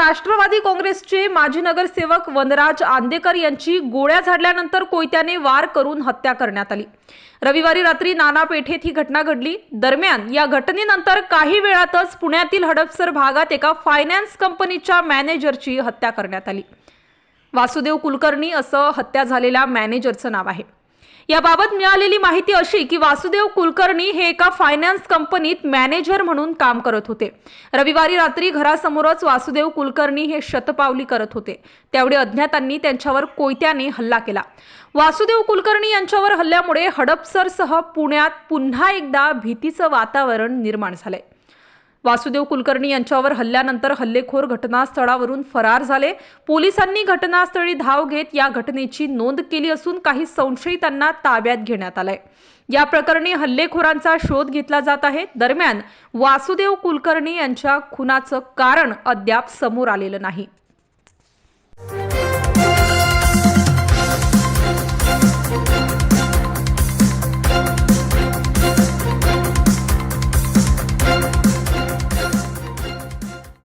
राष्ट्रवादी काँग्रेसचे माजी नगरसेवक वनराज आंदेकर यांची गोळ्या झाडल्यानंतर कोयत्याने वार करून हत्या करण्यात आली. रविवारी रात्री नाना पेठेत ही घटना घडली. दरम्यान या घटनेनंतर काही वेळातच पुण्यातील हडपसर भागात एका फायनान्स कंपनीच्या मॅनेजरची हत्या करण्यात आली. वासुदेव कुलकर्णी असं हत्या झालेल्या मॅनेजरचं नाव आहे. याबाबत मिळालेली माहिती अशी की वासुदेव कुलकर्णी हे एका फायनान्स कंपनीत मॅनेजर म्हणून काम करत होते. रविवारी रात्री घरासमोरच वासुदेव कुलकर्णी हे शतपावली करत होते. त्यावेळी अज्ञातांनी त्यांच्यावर कोयत्याने हल्ला केला. वासुदेव कुलकर्णी यांच्यावर हल्ल्यामुळे हडपसरसह पुण्यात पुन्हा एकदा भीतीचं वातावरण निर्माण झालंय. वासुदेव कुलकर्णी यांच्यावर हल्ल्यानंतर हल्लेखोर घटनास्थळावरून फरार झाले. पोलिसांनी घटनास्थळी धाव घेत या घटनेची नोंद केली असून काही संशयितांना ताब्यात घेण्यात आलंय. या प्रकरणी हल्लेखोरांचा शोध घेतला जात आहे. दरम्यान वासुदेव कुलकर्णी यांच्या खुनाचं कारण अद्याप समोर आलेलं नाही.